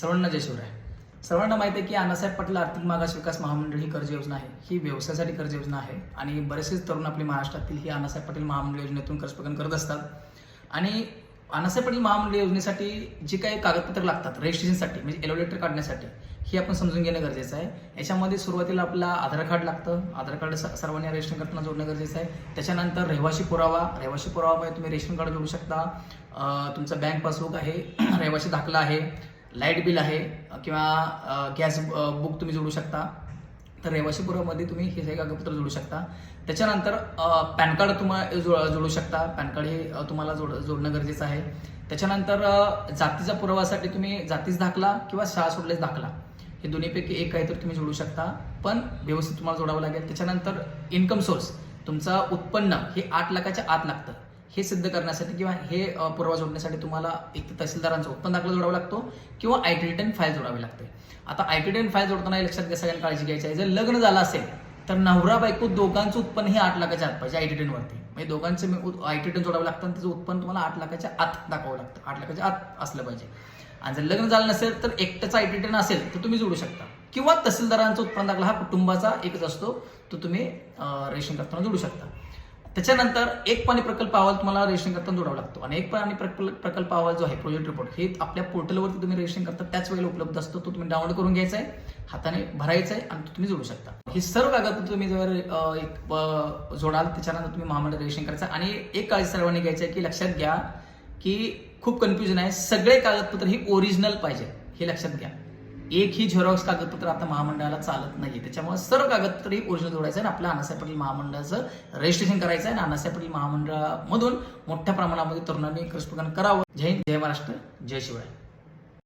सर्वांना जय शिवराय. सर्वांना माहिती आहे की अण्णासाहेब पाटील आर्थिक मागास विकास महामंडळ ही कर्ज योजना आहे. ही व्यवसायासाठी कर्ज योजना आहे आणि बरेचसेच तरुण आपले महाराष्ट्रातील ही अण्णासाहेब पाटील महामंडळ योजनेतून कर्ज प्रकरण करत असतात. आणि अण्णासाहेब पाटील महामंडळ योजनेसाठी जी काही कागदपत्र लागतात रजिस्ट्रेशनसाठी म्हणजे एलोलेटर काढण्यासाठी ही आपण समजून घेणं गरजेचं आहे. याच्यामध्ये सुरुवातीला आपला आधार कार्ड लागतं. आधार कार्ड स- सर्वांनी रेशन करताना जोडणं गरजेचं आहे. त्याच्यानंतर रहिवाशी पुरावा रहिवाशी पुरावामध्ये तुम्ही रेशन कार्ड जोडू शकता. तुमचं बँक पासबुक आहे रहिवाशी दाखला आहे. लाइट बिल आहे किंवा गॅस बुक तुम्ही जोडू शकता. तर रहिवाशीपुरामध्ये तुम्ही हे सगळे कागदपत्र जोडू शकता. त्याच्यानंतर पॅन कार्ड तुम्हाला जो- जोडू शकता. पॅन कार्ड हे तुम्हाला जोड जोडणं गरजेचं आहे. त्याच्यानंतर जातीचा पुरावासाठी तुम्ही जातीच दाखला किंवा शाळा सोडलेच दाखला. हे दोन्हीपैकी एक काहीतरी तुम्ही जोडू शकता. पण व्यवस्थित तुम्हाला जोडावं लागेल. त्याच्यानंतर इन्कम सोर्स. तुमचं उत्पन्न हे आठ लाखाच्या आत लागतं. हे सिद्ध करण्यासाठी किंवा हे पुरावा जोडण्यासाठी तुम्हाला एक तर तहसीलदारांचा उत्पन्न दाखला जोडावा लागतो किंवा आय टी रिटर्न फाईल जोडावी लागते. आता आय टी रिटर्न फाईल जोडताना लक्षात घ्या सगळ्यांना काळजी घ्यायची आहे. जर लग्न झालं असेल तर नवरा बायको दोघांचं उत्पन्न हे आठ लाखाच्या आत पाहिजे आय टी वरती. म्हणजे दोघांचं आय टी रिटर्न जोडावं लागतं आणि त्याचं उत्पन्न तुम्हाला आठ लाखाच्या आत दाखवावं लागतं. आठ लाखाच्या आत असलं पाहिजे. आणि जर लग्न झालं नसेल तर एकट्याचा आय टी रिटर्न असेल तर तुम्ही जोडू शकता. किंवा तहसीलदारांचा उत्पन्न दाखला हा कुटुंबाचा एकच असतो तो तुम्ही रेशन करताना जोडू शकता. त्याच्यानंतर एक पाणी प्रकल्प अहवाल तुम्हाला रेशन करताना जोडावा लागतो. आणि एक पाणी प्रकल्प प्रकल्प अहवाल जो आहे प्रोजेक्ट रिपोर्ट हे आपल्या पोर्टलवरती तुम्ही रेशन करता त्याच वेळेला उपलब्ध असतो तो तुम्ही डाउनलोड करून घ्यायचा आहे हाताने भरायचा आहे आणि तुम्ही जोडू शकता. हे सर्व कागदपत्र तुम्ही जर एक जोडाल त्याच्यानंतर तुम्ही महामंडळ रेशन करायचं आणि एक काळजी सर्वांनी घ्यायचं आहे की लक्षात घ्या की खूप कन्फ्युजन आहे. सगळे कागदपत्र ही ओरिजिनल पाहिजे हे लक्षात घ्या. एक ही झेरॉक्स कागदपत्र आता महामंडळाला चालत नाही त्याच्यामुळे सर्व कागदपत्रे ओरिजिनल जोडायचं आहे आणि आपल्या अनासाहेब पाटील महामंडळाचं रजिस्ट्रेशन करायचं आहे आणि अण्णासाहेब पाटील महामंडळामधून मोठ्या प्रमाणामध्ये तरुणांनी कृष्ण करावं. जय हिंद जय महाराष्ट्र जय शिवराय.